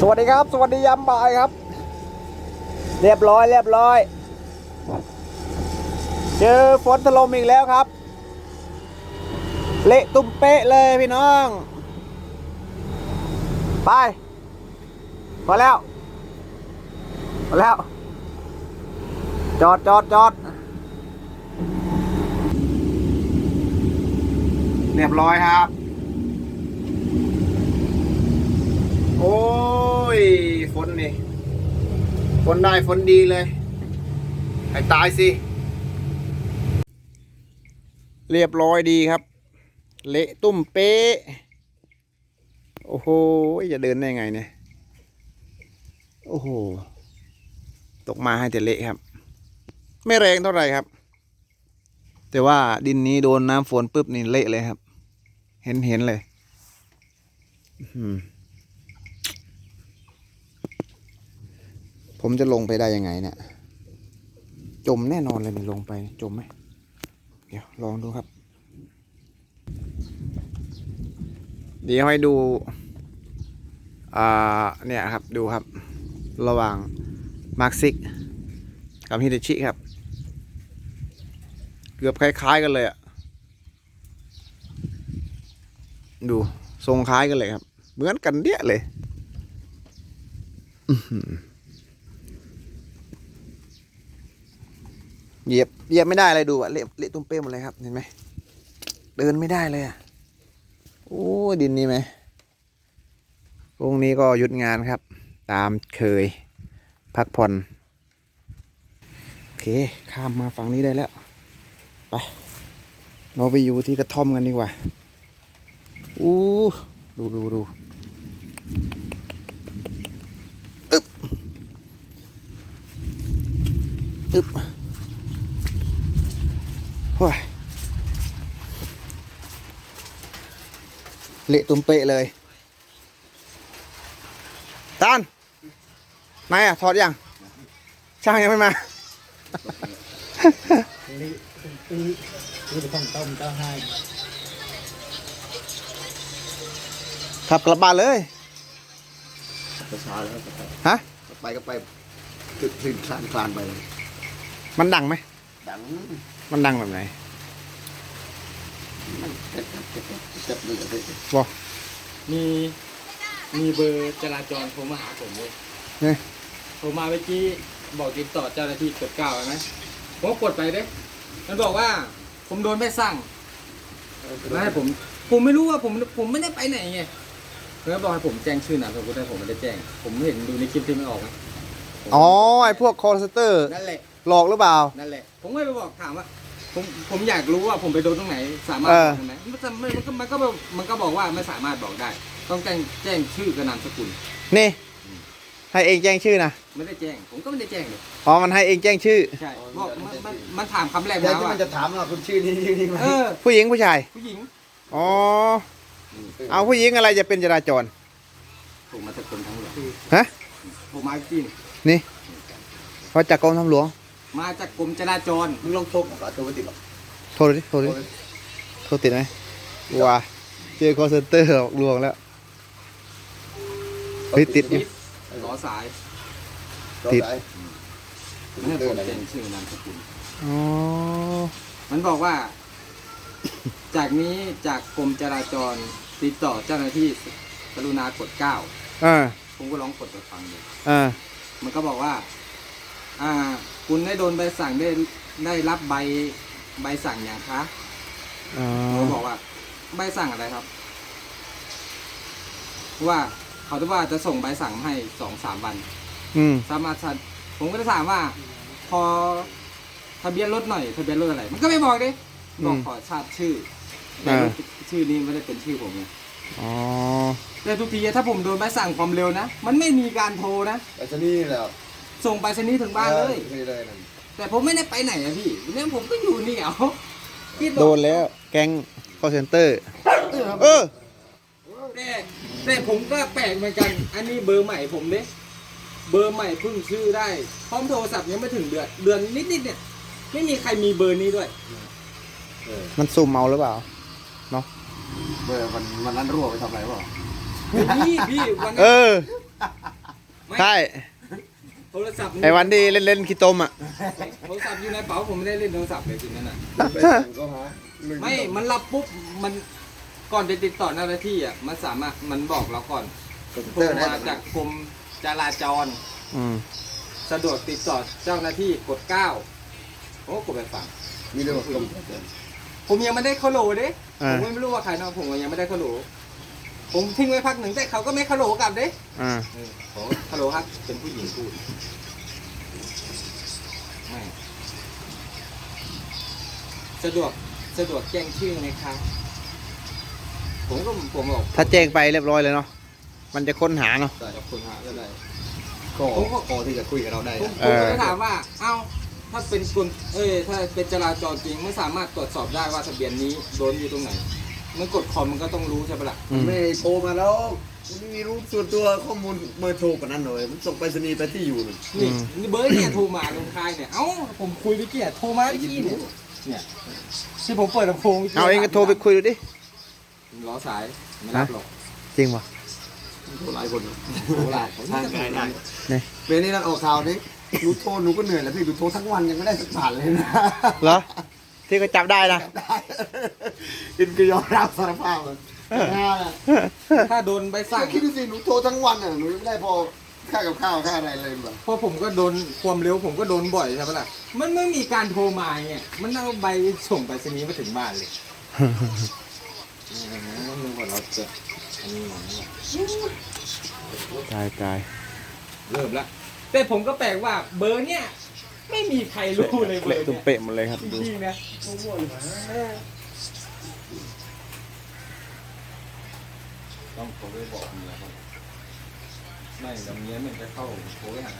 สวัสดีครับ สวัสดียามบ่ายครับ เรียบร้อย เรียบร้อย เจอฝนถล่มอีกแล้วครับ เละตุ้มเป๊ะเลยพี่น้อง ไปพอแล้วพอแล้ว จอดจอดจอดเรียบร้อยครับ โอ้ ฝนได้ฝนดีเลยให้ตายสิ เรียบร้อยดีครับ เละตุ้มเป๊ะ โอ้โห จะเดินได้ไงเนี่ย โอ้โห ตกมาให้แต่เละครับ ไม่แรงเท่าไหร่ครับ แต่ว่าดินนี้โดนน้ำฝนปุ๊บนี่เละเลยครับ เห็นเห็นเลย อื้อหือ ผมจะลงไปได้ยังไงเนี่ย จมแน่นอนเลยนี่ลงไปจมไหมเดี๋ยวลองดูครับ เดี๋ยวให้ดู อ่า เนี่ยครับดูครับ ระหว่างมาร์คซิกกับฮิเดชิครับ เกือบคล้ายๆกันเลยอะดูทรงคล้ายกันเลยครับ เหมือนกันเดี้ยเลย อือหือ เหยียบเหยียบไม่ได้เลยดูอะเละเละตุ้มเป้หมดเลยครับเห็นไหมเดินไม่ได้เลยอะโอ้ดินนี่ไหมพรุ่งนี้ก็หยุดงานครับ ตามเคยพักผ่อน โอเค ข้ามมาฝั่งนี้ได้แล้ว ไป เราไปอยู่ที่กระท่อมกันดีกว่าอู้ดูดูดูอึ๊บอึ๊บ โอ้ยเละตุ้มเปะเลยตานนายอะถอดยัง ช่างยังไม่มานี่ปีนี่เป็นของต้มเจ้าให้ขับกลับบ้านเลยช้าๆแล้วก็ไปฮะ ไปก็ไปถึงถึงคลานคลานไปมันดังไหมดัง มันดังแบบไหนมันเจ็บเจ็บเจ็บเลยเจ็บบอกมีมีเบอร์จราจรโทรมาหาผมเลยเนี่ยโทรมาเมื่อกี้บอกติดต่อเจ้าหน้าที่กดเก้าใช่ไหมผมก็กดไปเด้ มันบอกว่า ผมโดนแม่สั่งแล้วให้ผม ผมไม่รู้ว่าผมผมไม่ได้ไปไหนไงแล้วบอกให้ผมแจ้งชื่อนามสกุลแต่ผมไม่ได้แจ้ง ผมเห็นดูในคลิปที่ไม่ออกไหมผมอ๋อไอพวกคอร์เซเตอร์นั่นแหละ หลอกหรือเปล่า นั่นแหละ ผมก็ไปบอกถามว่า ผมผมอยากรู้ว่าผมไปโดนตรงไหนสามารถเอบอกอได้ไหมมันจะมันก็มันก็บอกมันก็บอกว่าไม่สามารถบอกได้ ต้องแจ้งแจ้งชื่อกับนามสกุล นี่ ให้เองแจ้งชื่อนะไม่ได้แจ้ง ผมก็ไม่ได้แจ้งเลยอ๋อมันให้เองแจ้งชื่อ ใช่บอกมันมันมันถามคำแรกเดี๋ยวนะที่ว่ามันจะถามว่าคุณชื่อนี้ชื่อนี้ไหมเออผู้หญิงผู้ชายผู้หญิงอ๋อเอาผู้หญิงอะไรจะเป็นจราจรผมมาจากกรมทางหลวงฮะผมมาจริงนี่เพราะจากกรมทางหลวง มาจากกรมจราจรมึงลองโทรกับตัวไม่ติดหรอกโทรดิโทรดิโทรติดไหมว้าเจอคอร์เซเตอร์หลอกลวงแล้วเฮ้ยติดอยู่ต่อสายติดไม่ให้ผมแจ้งชื่อนามสกุลอ๋อมันบอกว่า จากนี้จากกรมจราจรติดต่อเจ้าหน้าที่กรุณากดเก้าอ่าผมก็ลองกดไปฟังดูอ่ามันก็บอกว่า อ่า คุณได้โดนใบสั่งได้ได้รับใบใบสั่งอย่างคะอ๋อผมก็บอกว่า ใบสั่งอะไรครับ ว่าเขาจะว่าจะส่งใบสั่งมาให้สองสามวัน อืมสามารถสัผมก็จะถามว่า พอทะเบียนรถหน่อยทะเบียนรถอะไร มันก็ไม่บอกดิบอกขอทราบชื่อแต่รถชื่อนี้ไม่ได้เป็นชื่อผมไงอ๋อแต่ทุกทีถ้าผมโดนใบสั่งความเร็วนะ มันไม่มีการโทรนะไอ้ชนี่แหละ ส่งไปสนีย์ถึงบ้านเลย นี่เลยนั่นแต่ผมไม่ได้ไปไหนอะพี่เนี่ยผมก็อยู่นี่เอาคิดโดนแล้ว แก๊งคอร์เซนเตอร์ เออ แต่แต่ผมก็แปลกเหมือนกัน อันนี้เบอร์ใหม่ผมเด้เบอร์ใหม่เพิ่งชื่อได้พร้อมโทรศัพท์ยังไม่ถึงเดือนเดือนนิดๆเนี่ย ไม่มีใครมีเบอร์นี้ด้วย เออมันซุ่มเมาหรือเปล่า เบอร์วันวันนั้นรั่วไปทำอะไรวะ พี่พี่วันเอนั้นอใช่โทรศัพท์ไอ้วันที่เล่นเล่นๆขี้ต้มอะ โทรศัพท์อยู่ในเป๋าผมไม่ได้เล่นโทรศัพท์เลยทีนั้นน่ะไปสั่งก็หาไม่ มันรับปุ๊บ มันก่อนจะติดต่อเจ้าหน้าที่อะ มันสามารถ มันบอกเราก่อนคอมพิวโทเตอรร์ได้มาจากกรมจราจร อืมสะดวกติดต่อเจ้าหน้าที่กดเก้าโอ้กดไปฟัง มีเรื่องคอมพิวเตอร์ผมยังไม่ได้เข้าโหลเด้อ่าผมไม่รู้ว่าใครเนาะผมยังไม่ได้เข้าโหล ผมทิ้งไว้พักหนึ่งแต่เขาก็ไม่เข้าโหลกลับเด้อ่าเออขอฮัลโหลครับ เป็นผู้หญิงพูดไม่สะดวกสะดวกแจ้งชื่อไหมครับผมก็ผมบอกถ้าแจ้งไปเรียบร้อยเลยเนาะมันจะค้นหาเนาะแต่กับคนหาก็ได้ก็พอที่จะคุยกับเราได้ผมนะผมก็เอเลยอถามว่า เอ้า ถ้าเป็นคนเอ้ยถ้าเป็นจราจรจริงไม่สามารถตรวจสอบได้ว่าทะเบียนนี้โดนอยู่ตรงไหน มันกดคอมมันก็ต้องรู้ใช่ปะล่ะอืม ไม่โทรมาแล้วไม่มีรู้ส่วนตัวข้อมูลเบอร์โทรกันนั้นเลยมันส่งไปรษณีย์ไปที่อยู่นู่นนี่นี่เบอร์เนี่ยโทรมาลงคายเนี่ย เอ้าผมคุยไปเกี่ยโทรมาเมื่อกี้เนี่ย เนี่ยที่ผมเปิดลำโพงมื่กี้เอาเองก็โทรไปคุยดูดิ ล้อสายไม่รับหรอกจริงป่ะ โทรหลายคนนะโทรหลายทางไกลได้นี่เป็นนี่นั่นออกข่าวนี่หนูโทรหนูก็เหนื่อยแล้วพี่หนูโทรทั้งวันยังไม่ได้สักบาทเลยนะเหรอ ที่ก็จับได้นะ ได้ อินก็ยอมรับสารภาพเลยน่าละถ้าโดนใบสั่งคิดดูสิหนูโทรทั้งวันอะหนูไม่ได้พอค่ากับข้าวค่าอะไรเลยแบบเพราะผมก็โดนความเร็วผมก็โดนบ่อยใช่ปะล่ะมันไม่มีการโทรมาเนี่ยมันเอาใบส่งไปสนีย์มาถึงบ้านเลยนึกว่าเราจะอันนี้มันเนี่ยตายตายเริ่มละแต่ผมก็แปลกว่าเบอร์เนี่ย ไม่มีใครรู้เลยเบอเละร์ตุ้มเนี่ยเป๊ะหมดเลยครับจดูริงๆนะ ต้องโทรไปบอกเมียครับไม่เดี๋ยวเมียมันจะเข้าโทรไปหา